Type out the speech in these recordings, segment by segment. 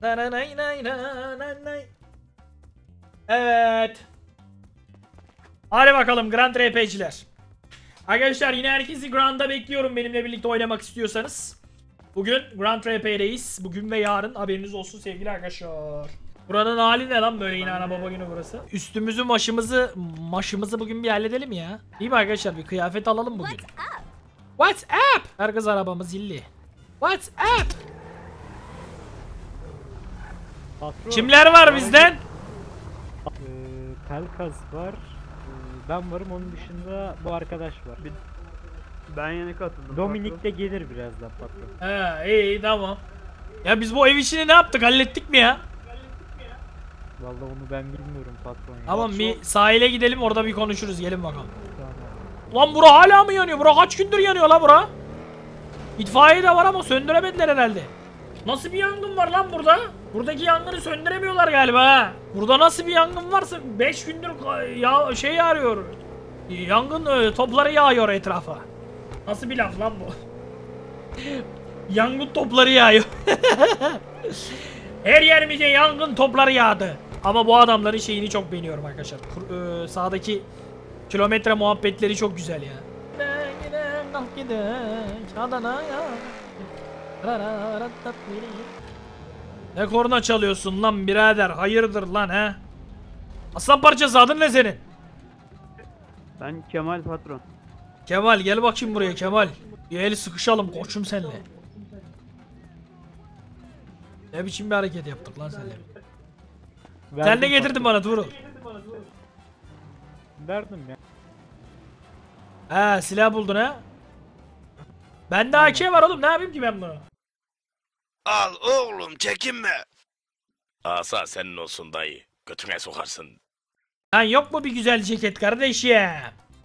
Na na nay nay na na nay. Evet. Hadi bakalım Grand RP'ciler. Arkadaşlar yine herkesi Grand'da bekliyorum benimle birlikte oynamak istiyorsanız. Bugün Grand RP'deyiz. Bugün ve yarın haberiniz olsun sevgili arkadaşlar. Buranın hali ne lan böyle yine ana baba günü burası. Üstümüzü maşımızı maşımızı bugün bir halledelim ya. Değil mi arkadaşlar bir kıyafet alalım bugün. What's up? Herkes arabamız zilli. What's up? Patron, Kimler var bizden? Ee, Pelkas var. Ee, ben varım onun dışında bu arkadaş var. Ben yeni katıldım. Dominik de gelir birazdan patron. He iyi iyi tamam. Ya biz bu ev işini ne yaptık hallettik mi ya? Vallahi onu ben bilmiyorum patron ya. Tamam bir sahile gidelim orada bir konuşuruz gelin bakalım. Tamam. Lan bura hala mı yanıyor? Bura kaç gündür yanıyor la bura? İtfaiye de var ama söndüremediler herhalde. Nasıl bir yangın var lan burada? Buradaki yangını söndüremiyorlar galiba ha. Burada nasıl bir yangın varsa 5 gündür ya şey yağıyor. Yangın e, topları yağıyor etrafa. Nasıl bir laf lan bu? yangın topları yağıyor. Her yerimize yangın topları yağdı. Ama bu adamların şeyini çok beğeniyorum arkadaşlar. Kur- e, sağdaki kilometre muhabbetleri çok güzel ya. Gidelim Adana'ya. Ne korna çalıyorsun lan birader? Hayırdır lan he? Aslan parçası adın ne senin? Ben Kemal patron. Kemal gel bakayım buraya Kemal. Bir el sıkışalım koçum senle. Ne biçim bir hareket yaptık lan senle? Sen ne getirdin bana Tuğrul? Verdim ya. He silah buldun ha? Bende AK var oğlum ne yapayım ki ben bunu? Al oğlum çekinme. Asa senin olsun dayı. Götüne sokarsın. Lan yok mu bir güzel ceket kardeşim?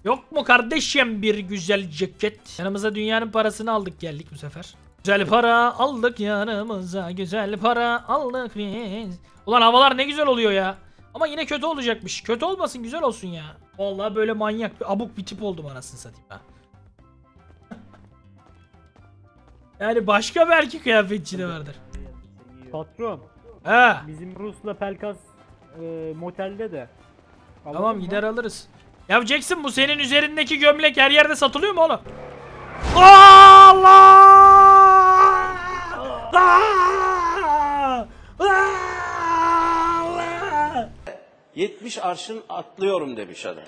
Yok mu kardeşim bir güzel ceket? Yanımıza dünyanın parasını aldık geldik bu sefer. Güzel para aldık yanımıza güzel para aldık biz. Ulan havalar ne güzel oluyor ya. Ama yine kötü olacakmış. Kötü olmasın güzel olsun ya. Vallahi böyle manyak bir abuk bir tip oldum anasını satayım ha. Yani başka belki kıyafetçi de vardır. Patron He. bizim Rus'la Pelkas e, motelde de. Alalım Tamam mı? gider alırız. Ya Jackson bu senin üzerindeki gömlek her yerde satılıyor mu oğlum? Allah! Allah! Allah! 70 arşın atlıyorum demiş adam.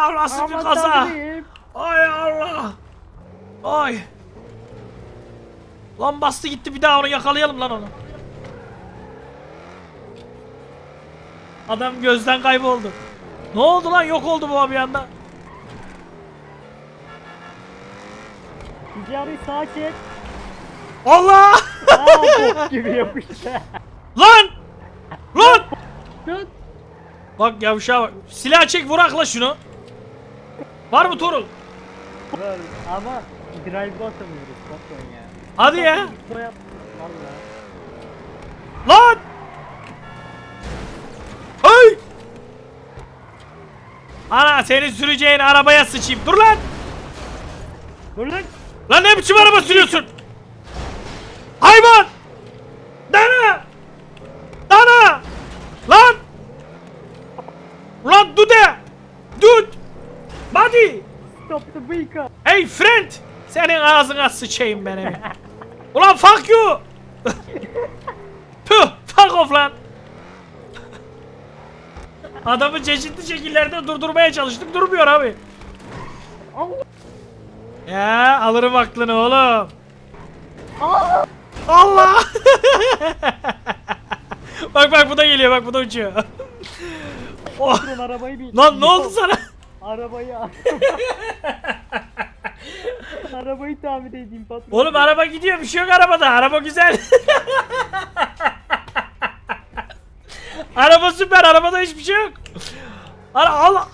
Aa, nasıl bir kaza? Ay Allah! Ay! Lan bastı gitti bir daha onu yakalayalım lan onu. Adam gözden kayboldu. Ne oldu lan yok oldu bu bir anda. Ticari sağa çek. Allah! Aa bok gibi yapıştı. Lan! Lan! Dön. Bak yavşağa bak. Silah çek vurakla şunu. Var mı Torul? Var ama drive'ı atamıyoruz patron ya. Hadi ya. Buraya yap. Valla. Lan! Hey! Ana senin süreceğin arabaya sıçayım. Dur lan! Dur lan. Lan ne biçim araba sürüyorsun? Hayvan! Dana! Dana! Lan! Lan dude! Dude! Buddy! Stop the vehicle. Hey friend! Senin ağzına sıçayım benim. Ulan fuck you! Puh! Fuck off lan! Adamı çeşitli şekillerde durdurmaya çalıştık durmuyor abi. Ya alırım aklını oğlum. Allah! bak bak bu da geliyor bak bu da uçuyor. oh. Lan ne oldu sana? Arabayı arabayı tamir edeyim patron. Oğlum araba gidiyor bir şey yok arabada. Araba güzel. araba süper. Arabada hiçbir şey yok. Ara al.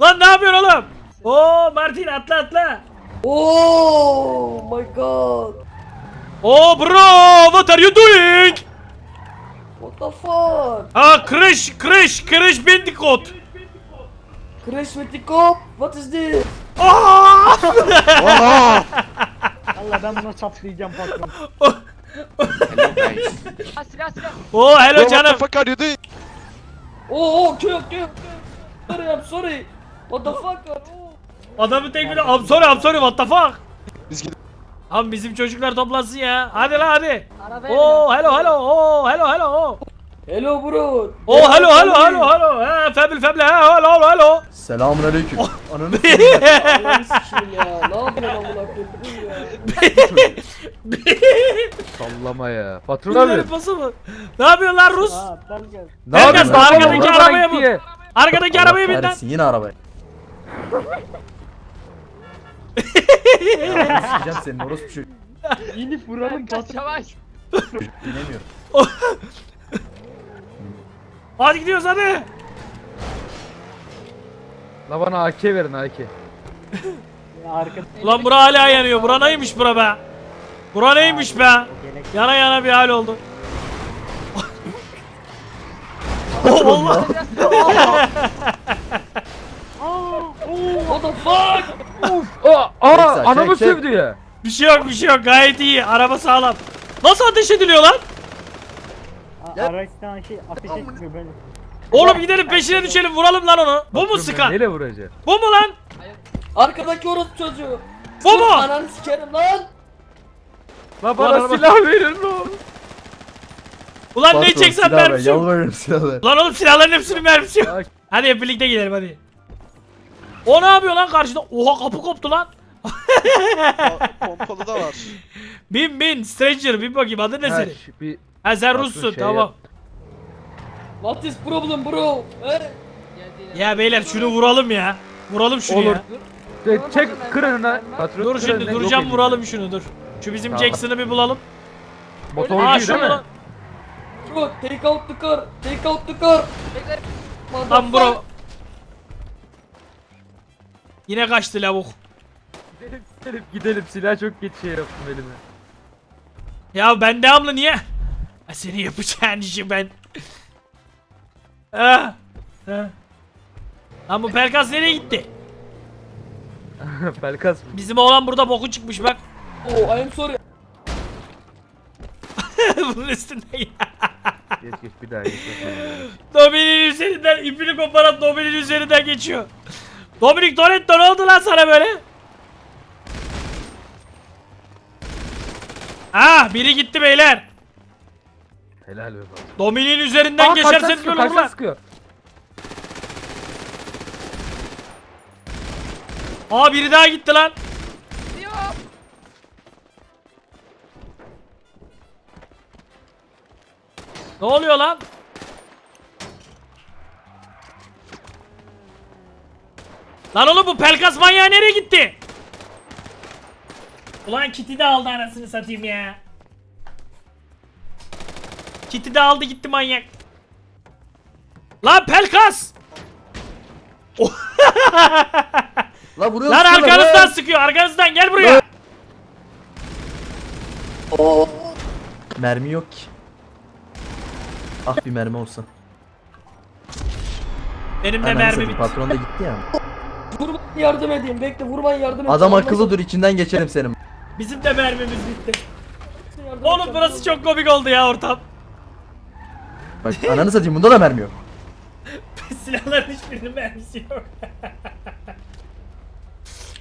Lan ne yapıyorsun oğlum? Oo Martin atla atla. Oh my god. Oh bro, what are you doing? What the fuck? Aa Crash Crash Crash Bandicoot. Crash with the cop? What is this? Aa! Allah ben buna çatlayacağım patron. Oo hello canım. Oh, okay, okay, okay. Sorry, I'm sorry. What the fuck? Oh. Adamın tek biri I'm sorry I'm sorry what the fuck. Abi bizim çocuklar toplansın ya. Hadi lan hadi. Oo hello hello. Oo hello hello. Oo. Hello bro. Oh hello hello hello hello. Ha febil feble ha hello hello hello. Selamun aleyküm. Ananı Allah'ını sikeyim ya. Ne yapıyorsun amına koyayım ya? sallama ya. Patron abi. pası mı? Ne yapıyorsun lan Rus? Ne Herkes yapıyorsun? arkadaki Patron arabaya gitti mı? ya. Arkadaki arabaya bin lan. kahretsin, Yine arabaya. ya sikeceğim senin orospu çocuk. İnip vuralım patron. Bilemiyorum. Hadi gidiyoruz hadi. La bana AK verin AK. Ulan bura hala yanıyor. Bura neymiş bura be? Bura neymiş be? Yana yana bir hal oldu. oh, Allah. What the fuck? Aa, aa Çek, anamı çek, çek. sövdü ya. Bir şey yok bir şey yok gayet iyi. Araba sağlam. Nasıl ateş ediliyor lan? A- araçtan şey ateş etmiyor ben. Oğlum gidelim peşine düşelim vuralım lan onu. Bu mu sıkan? Neyle vuracak? Bu mu lan? Arkadaki orospu çocuğu. Bu mu? Ananı sikerim lan. La bana araba- silah verin lan. Ulan ne Patron, çeksen silah ver, mermisi yok. Yalvarırım silah ver. Lan oğlum silahların hepsinin mermisi yok. Ya, Hadi hep birlikte gidelim hadi. O ne yapıyor lan karşıda? Oha kapı koptu lan. Pompalı da var. Bin bin Stranger bin bakayım adı ne ha, senin? şu bir Ha sen Rus'sun şey tamam. What is problem bro? He? Ya beyler şunu vuralım ya. Vuralım şunu Olur. ya. çek, çek kır önüne. Patron Dur kır şimdi önüne, duracağım vuralım şunu dur. Şu bizim Tamam. Jackson'ı bir bulalım. Aa Motorcu şunu değil mi? lan. Bro, take out the car. Take out the car. Lan bro. Yine kaçtı lavuk. Gidelim gidelim gidelim silah çok geç şey yaptım elime. Ya ben devamlı niye? Seni yapacağın işi ben. Ah. Ah. Lan bu Pelkas nereye gitti? Pelkas mı? Bizim oğlan burada boku çıkmış bak. Oh, I am sorry. Bunun üstünde ya. Geç geç bir daha geç. Dominik'in üzerinden ipini koparan Dominik'in üzerinden geçiyor. Dominik Toretto ne oldu lan sana böyle? Ah biri gitti beyler. Helal be patron. Dominik'in üzerinden Aa, karşıdan geçerseniz sıkıyor, böyle olur karşıdan lan. sıkıyor. Aa biri daha gitti lan. Ne oluyor lan? Lan oğlum bu Pelkas manyağı nereye gitti? Ulan kiti de aldı anasını satayım ya. Kiti de aldı gitti manyak. Lan Pelkas! La vuruyor Lan sıkıyorlar, arkanızdan lan. sıkıyor arkanızdan gel buraya. Mermi yok ki. Ah bir mermi olsa. Benim de Ananı mermi satayım, bitti. Patron da gitti ya. Vurman yardım edeyim. Bekle vurman yardım edeyim. Adam akıllı dur içinden geçerim senin. Bizim de mermimiz bitti. Yardım Oğlum edeceğim, burası dur. çok komik oldu ya ortam. Bak ananı satayım bunda da mermi yok. Silahların hiçbirinin mermisi yok.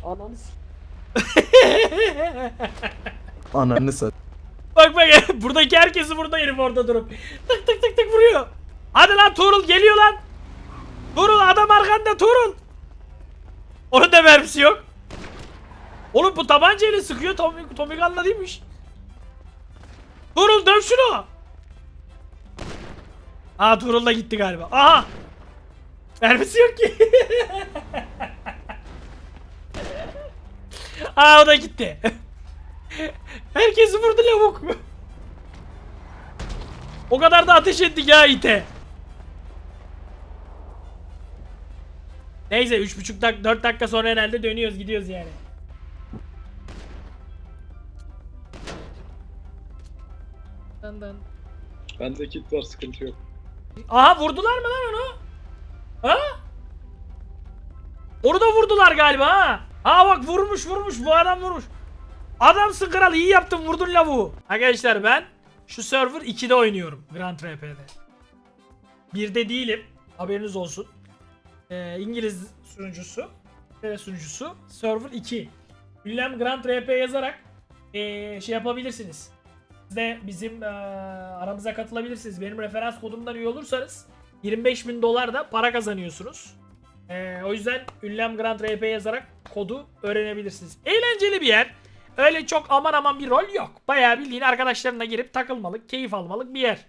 Ananı s- Ananı sat. bak bak buradaki herkesi burada herif orada durup tık tık tık tık vuruyor. Hadi lan Tuğrul geliyor lan. Tuğrul adam arkanda Tuğrul. Onun da mermisi yok. Oğlum bu tabancayla sıkıyor Tommy, Tommy Gun'la değilmiş. Tuğrul döv şunu. Aa Tuğrul da gitti galiba. Aha. Mermisi yok ki. Aa o da gitti. Herkesi vurdu lavuk. o kadar da ateş ettik ya ite. Neyse 3,5 dak 4 dakika sonra herhalde dönüyoruz gidiyoruz yani. Dın. Bende kit var sıkıntı yok. Aha vurdular mı lan onu? Ha? Onu da vurdular galiba ha. Ha bak vurmuş vurmuş bu adam vurmuş. Adamsın kral iyi yaptın vurdun lavuğu. Arkadaşlar ben şu server 2'de oynuyorum Grand RP'de. 1'de değilim. Haberiniz olsun. Ee, İngiliz sunucusu. ve sunucusu. Server 2. Ünlem Grand RP yazarak ee, şey yapabilirsiniz. De bizim ee, aramıza katılabilirsiniz. Benim referans kodumdan üye olursanız 25 bin dolar da para kazanıyorsunuz. Ee, o yüzden Ünlem Grand RP yazarak kodu öğrenebilirsiniz. Eğlenceli bir yer. Öyle çok aman aman bir rol yok. Bayağı bildiğin arkadaşlarına girip takılmalık, keyif almalık bir yer.